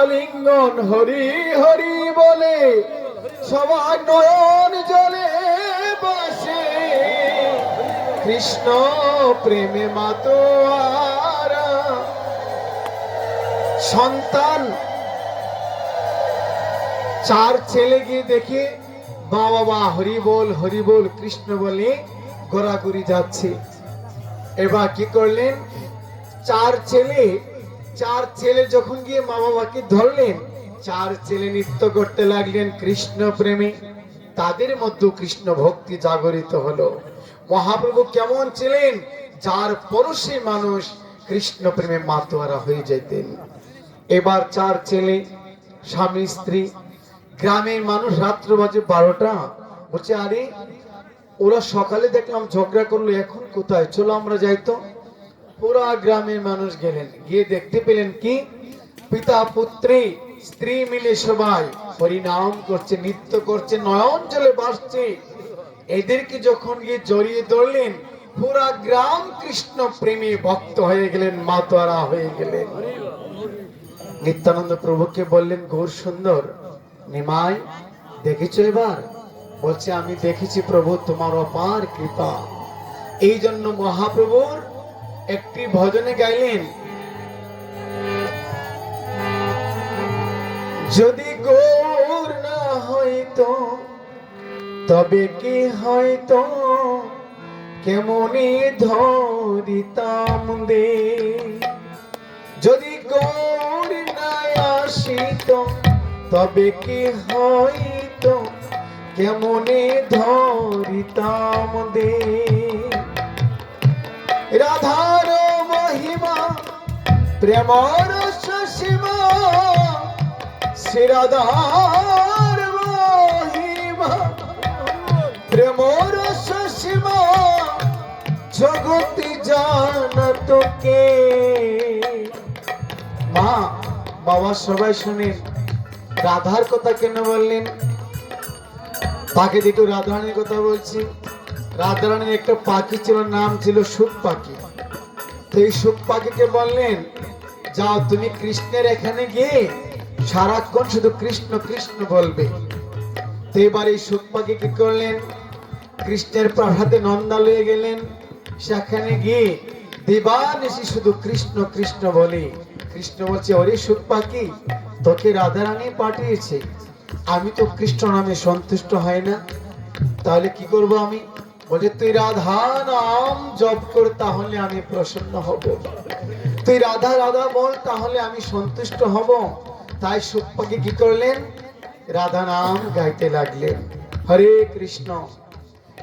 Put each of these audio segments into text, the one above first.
আলিঙ্গন হরি হরি বলে, সবার নয়ন জলে বসে। কৃষ্ণ প্রেমে মাতোয়ারা। সন্তান, চার ছেলে গিয়ে দেখে, মা বাবা হরি বল হরি বল, কৃষ্ণ বলে ঘোরাঘুরি যাচ্ছে। এবার কি করলেন? চার ছেলে চার ছেলে যখন গিয়ে মা বাবাকে ধরলেন, চার ছেলে নৃত্য করতে লাগলেন কৃষ্ণ প্রেমে। তাদের মধ্যে কৃষ্ণ ভক্তি জাগরিত হলো। মহাপ্রভু কেমন ছিলেন? যার পরশে মানুষ কৃষ্ণ প্রেমে মাতোয়ারা হয়ে যেতেন। এবার চার ছেলে, স্বামী, স্ত্রী, গ্রামের মানুষ রাত্র বাজে বারোটা। বলছে, আরে, ওরা সকালে দেখলাম ঝগড়া করল, এখন কোথায়? চলো আমরা যাইতো পুরা গ্রামের মানুষ গেলেন। গিয়ে দেখতে পেলেন কি? পিতা, পুত্রী, স্ত্রী মিলে সবাই হরিনাম করছে, নৃত্য করছে, নয়ন জলে বাসছে এদেরকে যখন গিয়ে জড়িয়ে ধরলেন, পুরা গ্রাম কৃষ্ণ প্রেমী ভক্ত হয়ে গেলেন, মাতোয়ারা হয়ে গেলেন। নিত্যানন্দ প্রভুকে বললেন, ঘোর সুন্দর। নিমাই, দেখেছ এবার? বলছে, আমি দেখেছি প্রভু, তোমার অপার কৃপা। এই জন্য মহাপ্রভুর একটি ভজনে গাইলেন। যদি গৌর না হইতো, তবে কি হয়তো কেমনে ধরিতাম দে। যদি গৌর না আসিত, তবে কি হয়তো কেমনে ধরিতাম দে। মহিমা প্রেমর সীমা শ্রী রাধার মহিমা। প্রেমর সীমা জগতি জানত কে মা, বাবা সবাই শুনেন রাধার কথা কেন বললেন? তাকে দুটো রাধারানীর কথা বলছি। রাধারানীর একটা পাখি ছিল, নাম ছিল সুখ পাখি। এই সুখ পাখিকে বললেন, যাও তুমি কৃষ্ণের এখানে গিয়ে সারাক্ষণ শুধু কৃষ্ণ কৃষ্ণ বলবে। এবার এই সুখ পাখি কি করলেন? কৃষ্ণের প্রাসাদে নন্দালয়ে গেলেন। সেখানে গিয়ে দিবানিশি শুধু কৃষ্ণ কৃষ্ণ বলে। কৃষ্ণ বলছে, ওরে সুখ পাখি তোকে রাধারানী পাঠিয়েছে। আমি তো কৃষ্ণ নামে সন্তুষ্ট হয় না। তাহলে কি করব আমি? বলে তুই রাধা নাম জপ কর, তাহলে আমি প্রসন্ন হব। তুই রাধা রাধা বল, তাহলে আমি সন্তুষ্ট হব। তাই সুপ্পাকে কি করলেন? রাধা নাম গাইতে লাগলেন। হরে কৃষ্ণ।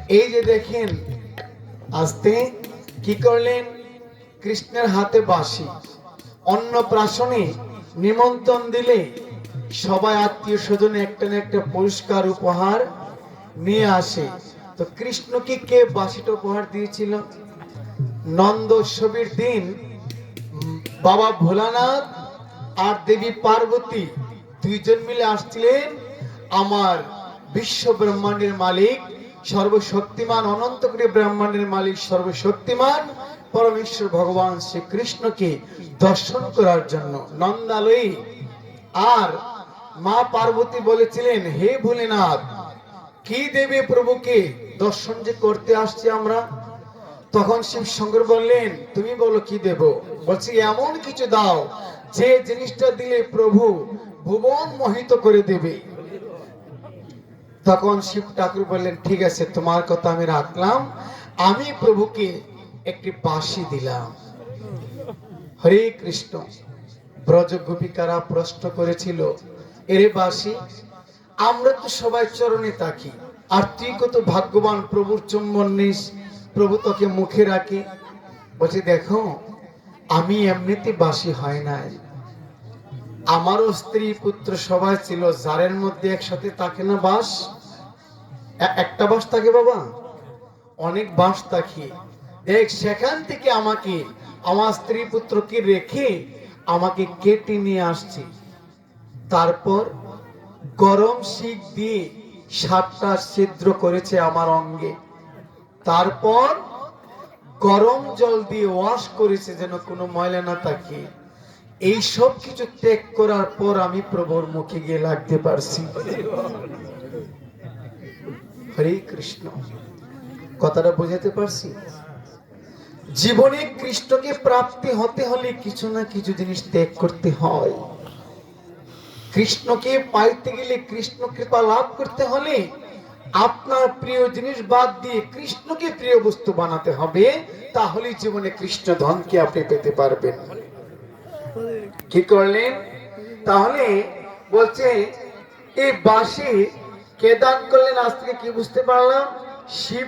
এই যে দেখেন, আস্তে কি করলেন? কৃষ্ণের হাতে বাঁশি, অন্ন প্রাশনে নিমন্ত্রণ দিলে সবাই আত্মীয় স্বজনে একটা না একটা পুরস্কার, উপহার নিয়ে আসে। তো কৃষ্ণকে কে বাসিটা উপহার দিয়েছিল? নন্দোৎসবের দিন বাবা ভোলানাথ আর দেবী পার্বতী দুইজন মিলে আসছিলেন আমার বিশ্ব ব্রহ্মাণ্ডের মালিক, সর্বশক্তিমান অনন্ত কোটি ব্রহ্মাণ্ডের মালিক, সর্বশক্তিমান পরমেশ্বর ভগবান শ্রীকৃষ্ণকে দর্শন করার জন্য নন্দালয়ী। আর মা পার্বতী বলেছিলেন, হে ভোলেনাথ, কি দেবে প্রভুকে? দর্শন যে করতে আসছি আমরা, তখন শিব শঙ্কর বললেন, তুমি বলো কি দেব? বলছি, এমন কিছু দাও, যে জিনিসটা দিলে প্রভু ভুবন মোহিত করে দেবে। তখন শিব ঠাকুর বললেন, ঠিক আছে, তোমার কথা আমি রাখলাম। আমি প্রভুকে একটি বাঁশি দিলাম। হরে কৃষ্ণ, ব্রজ গোপিকারা প্রশ্ন করেছিল, এরে বাসি আমরা তো সবাই চরণে তাকি আর তুই কত ভাগ্যবান প্রভুর চুম্বন নিস, প্রভু তোকে মুখে রাখে। বলছে, দেখো, আমি এমনিতে বাসি হয় নাই। আমারও স্ত্রী পুত্র সবাই ছিল জারের মধ্যে একসাথে তাকে না বাস? একটা বাস থাকে বাবা? অনেক বাস থাকে দেখ, সেখান থেকে আমাকে, আমার স্ত্রী পুত্রকে রেখে আমাকে কেটে নিয়ে আসছে। তারপর গরম শীত দিয়ে সাতটা ছিদ্র করেছে আমার অঙ্গে। তারপর গরম জল দিয়ে ওয়াশ করেছে যেন কোনো ময়লা না থাকে। এই সব কিছু ত্যাগ করার পর আমি প্রভুর মুখে গিয়ে লাগতে পারছি। হরে কৃষ্ণ। কথাটা বোঝাতে পারছি? জীবনে কৃষ্ণকে প্রাপ্তি হতে হলে কিছু না কিছু জিনিস ত্যাগ করতে হয়। কৃষ্ণকে পাইতে গেলে কৃষ্ণ কৃপা লাভ করতে হলে আপনার প্রিয় জিনিস বাদ দিয়ে কৃষ্ণকে প্রিয় বস্তু বানাতে হবে তাহলে জীবনে কৃষ্ণ ধনকে আপনি পেতে পারবেন। কি করলেন? তাহলে বলছে, এই বাসি কে দান করলেন? আজ থেকে কি বুঝতে পারলাম? শিব